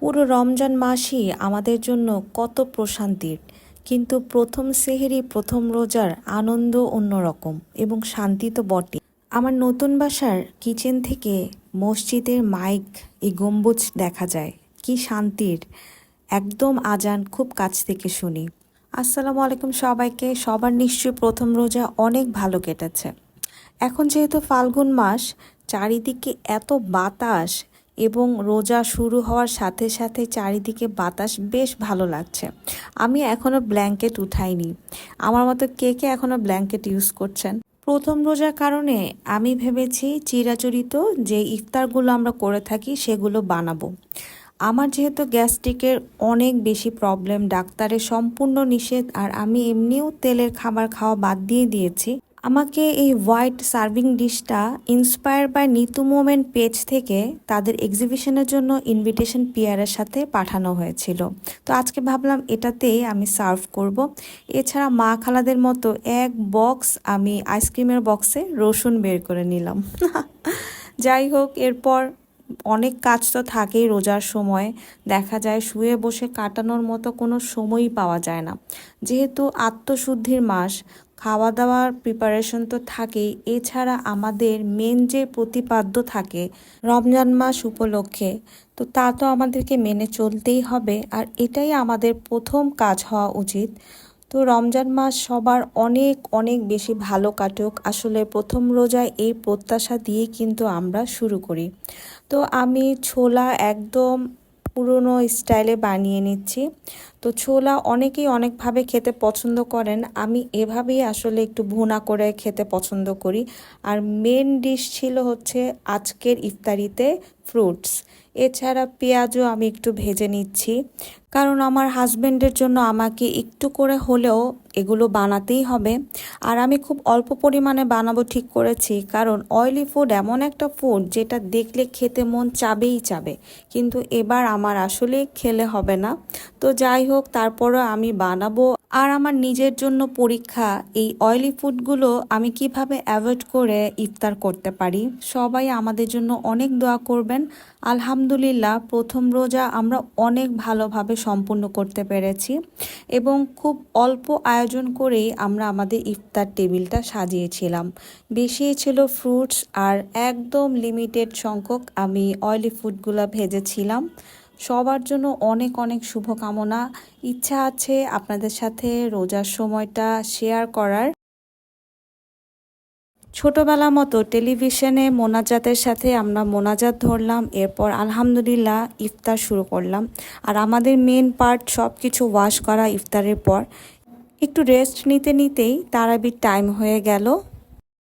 পুরো রমজান মাসই আমাদের জন্য কত প্রশান্তির। কিন্তু প্রথম সেহেরি, প্রথম রোজার আনন্দ অন্যরকম এবং শান্তি তো বটে আমার নতুন বাসার কিচেন থেকে মসজিদের মাইক এই গম্বুজ দেখা যায়। কি শান্তির। একদম আজান খুব কাছ থেকে শুনি। আসসালামু আলাইকুম সবাইকে। সবার নিশ্চয়ই প্রথম রোজা অনেক ভালো কেটেছে। এখন যেহেতু ফাল্গুন মাস, চারিদিকে এত বাতাস এবং রোজা শুরু হওয়ার সাথে সাথে চারিদিকে বাতাস বেশ ভালো লাগছে। আমি এখনও ব্ল্যাঙ্কেট উঠাইনি। আমার মতো কে কে এখনও ব্ল্যাঙ্কেট ইউজ করছেন? প্রথম রোজার কারণে আমি ভেবেছি চিরাচরিত যে ইফতারগুলো আমরা করে থাকি সেগুলো বানাবো। আমার যেহেতু গ্যাস্ট্রিকের অনেক বেশি প্রবলেম, ডাক্তারের সম্পূর্ণ নিষেধ, আর আমি এমনিও তেলের খাবার খাওয়া বাদ দিয়ে দিয়েছি আমাকে এই white serving ডিশটা inspire by Nitu moment page থেকে তাদের এক্সিবিশনের জন্য ইনভিটেশন পিয়ারের সাথে পাঠানো হয়েছিল। তো আজকে ভাবলাম এটাতেই আমি সার্ভ করব। এছাড়া মা খালাদের মতো এক বক্স আমি আইসক্রিমের বক্সে রসুন বের করে নিলাম। যাই হোক, এরপর অনেক কাজ তো থাকেই রোজার সময়। দেখা যায় শুয়ে বসে কাটানোর মতো কোনো সময়ই পাওয়া যায় না। যেহেতু আত্মশুদ্ধির মাস খাওয়া দাওয়ার প্রিপারেশন তো থাকেই। এছাড়া আমাদের মেন যে প্রতিপাদ্য থাকে রমজান মাস উপলক্ষে, তো তা তো আমাদেরকে মেনে চলতেই হবে। আর এটাই আমাদের প্রথম কাজ হওয়া উচিত। তো রমজান মাস সবার অনেক অনেক বেশি ভালো কাটুক। আসলে প্রথম রোজায় এই প্রত্যাশা দিয়ে কিন্তু আমরা শুরু করি। তো আমি ছোলা একদম পুরনো স্টাইলে বানিয়ে নিচ্ছি। তো ছোলা অনেকেই অনেকভাবে খেতে পছন্দ করেন। আমি এভাবেই আসলে একটু ভুনা করে খেতে পছন্দ করি। আর মেন ডিশ ছিল হচ্ছে আজকের ইফতারিতে ফ্রুটস এছাড়া পেঁয়াজও আমি একটু ভেজে নিচ্ছি। কারণ আমার হাজব্যান্ডের জন্য আমাকে একটু করে হলেও এগুলো বানাতেই হবে। আর আমি খুব অল্প পরিমাণে বানাবো ঠিক করেছি। কারণ অয়েলি ফুড এমন একটা ফুড যেটা দেখলে খেতে মন চাবেই চাবে। কিন্তু এবার আমার আসলে খেলে হবে না। তো যাই হোক, তারপরও আমি বানাবো। আর আমার নিজের জন্য পরীক্ষা, এই অয়েলি ফুডগুলো আমি কীভাবে অ্যাভয়েড করে ইফতার করতে পারি? সবাই আমাদের জন্য অনেক দোয়া করবেন। আলহামদুলিল্লাহ, প্রথম রোজা আমরা অনেক ভালোভাবে সম্পূর্ণ করতে পেরেছি এবং খুব অল্প আয়োজন করেই আমরা আমাদের ইফতার টেবিলটা সাজিয়েছিলাম। বেশি ছিল ফ্রুটস আর একদম লিমিটেড সংখ্যক আমি অয়েলি ফুডগুলো ভেজেছিলাম। সবার জন্য অনেক অনেক শুভকামনা। ইচ্ছা আছে আপনাদের সাথে রোজার সময়টা শেয়ার করার। ছোটবেলা মতো টেলিভিশনে মোনাজাতের সাথে আমরা মোনাজাত ধরলাম, এরপর আলহামদুলিল্লাহ ইফতার শুরু করলাম। আর আমাদের মেন পার্ট সব কিছু ওয়াশ করা ইফতারের পর। একটু রেস্ট নিতে নিতেই তারাবির টাইম হয়ে গেল।